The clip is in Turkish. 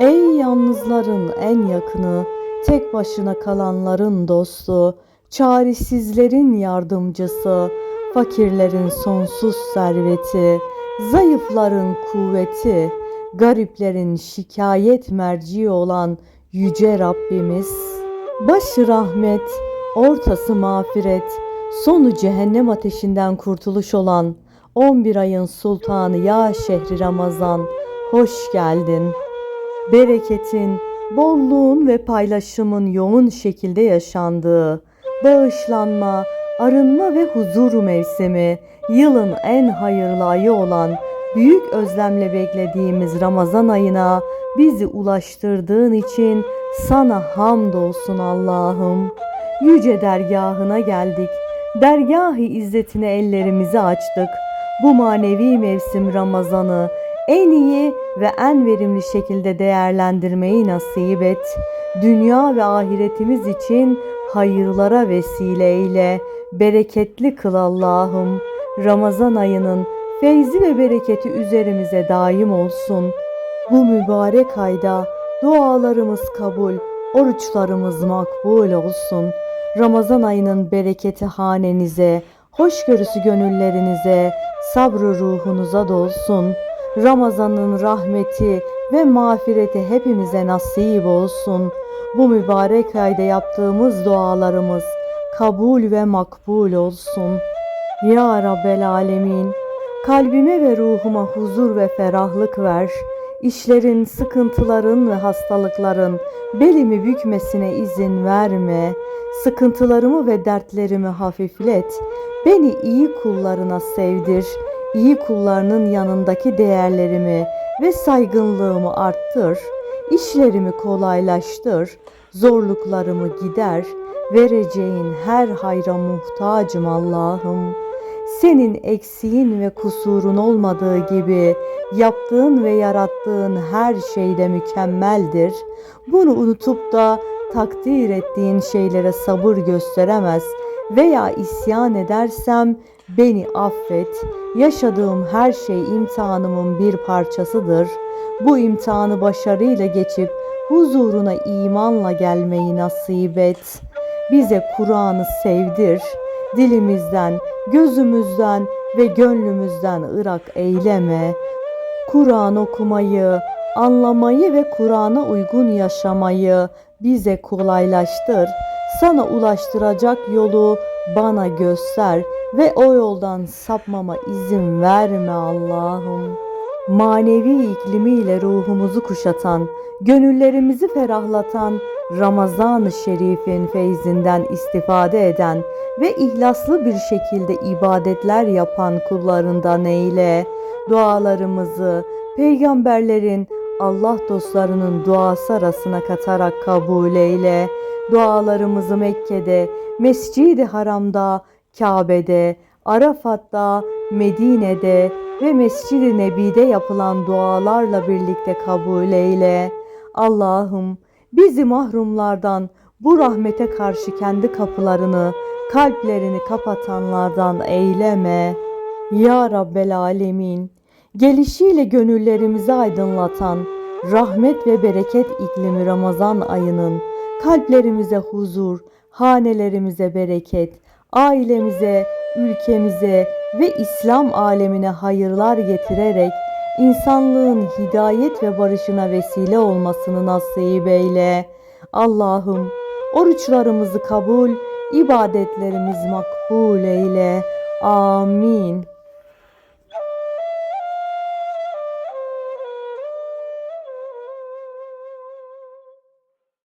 Ey yalnızların en yakını, tek başına kalanların dostu, çaresizlerin yardımcısı, fakirlerin sonsuz serveti, zayıfların kuvveti, gariplerin şikayet merci olan yüce Rabbimiz. Başı rahmet, ortası mağfiret, sonu cehennem ateşinden kurtuluş olan 11 ayın sultanı ya şehri Ramazan, hoş geldin. Bereketin, bolluğun ve paylaşımın yoğun şekilde yaşandığı, bağışlanma, arınma ve huzur mevsimi, yılın en hayırlı ayı olan büyük özlemle beklediğimiz Ramazan ayına bizi ulaştırdığın için sana hamdolsun Allah'ım. Yüce dergahına geldik. Dergâh-ı izzetine ellerimizi açtık. Bu manevi mevsim Ramazan'ı en iyi ve en verimli şekilde değerlendirmeyi nasip et. Dünya ve ahiretimiz için hayırlara vesile eyle. Bereketli kıl Allah'ım. Ramazan ayının feyzi ve bereketi üzerimize daim olsun. Bu mübarek ayda dualarımız kabul, oruçlarımız makbul olsun. Ramazan ayının bereketi hanenize, hoşgörüsü gönüllerinize, sabrı ruhunuza dolsun. Ramazanın rahmeti ve mağfireti hepimize nasip olsun. Bu mübarek ayda yaptığımız dualarımız kabul ve makbul olsun. Ya Rabbel Alemin, kalbime ve ruhuma huzur ve ferahlık ver. İşlerin, sıkıntıların ve hastalıkların belimi bükmesine izin verme. Sıkıntılarımı ve dertlerimi hafiflet. Beni iyi kullarına sevdir. İyi kullarının yanındaki değerlerimi ve saygınlığımı arttır. İşlerimi kolaylaştır. Zorluklarımı gider. Vereceğin her hayra muhtacım Allah'ım. Senin eksiğin ve kusurun olmadığı gibi yaptığın ve yarattığın her şeyde mükemmeldir. Bunu unutup da takdir ettiğin şeylere sabır gösteremez veya isyan edersem beni affet. Yaşadığım her şey imtihanımın bir parçasıdır. Bu imtihanı başarıyla geçip huzuruna imanla gelmeyi nasip et. Bize Kur'an'ı sevdir. Dilimizden, gözümüzden ve gönlümüzden ırak eyleme. Kur'an okumayı, anlamayı ve Kur'an'a uygun yaşamayı bize kolaylaştır. Sana ulaştıracak yolu bana göster ve o yoldan sapmama izin verme Allah'ım. Manevi iklimiyle ruhumuzu kuşatan, gönüllerimizi ferahlatan Ramazan-ı Şerif'in feyzinden istifade eden ve ihlaslı bir şekilde ibadetler yapan kullarından eyle. Dualarımızı peygamberlerin, Allah dostlarının duası arasına katarak kabul eyle. Dualarımızı Mekke'de, Mescid-i Haram'da, Kabe'de, Arafat'ta, Medine'de ve Mescid-i Nebi'de yapılan dualarla birlikte kabul eyle. Allah'ım bizi mahrumlardan bu rahmete karşı kendi kapılarını, kalplerini kapatanlardan eyleme. Ya Rabbel Alemin, gelişiyle gönüllerimizi aydınlatan rahmet ve bereket iklimi Ramazan ayının kalplerimize huzur, hanelerimize bereket, ailemize, ülkemize ve İslam alemine hayırlar getirerek insanlığın hidayet ve barışına vesile olmasını nasip eyle. Allah'ım oruçlarımızı kabul, ibadetlerimiz makbul eyle. Amin.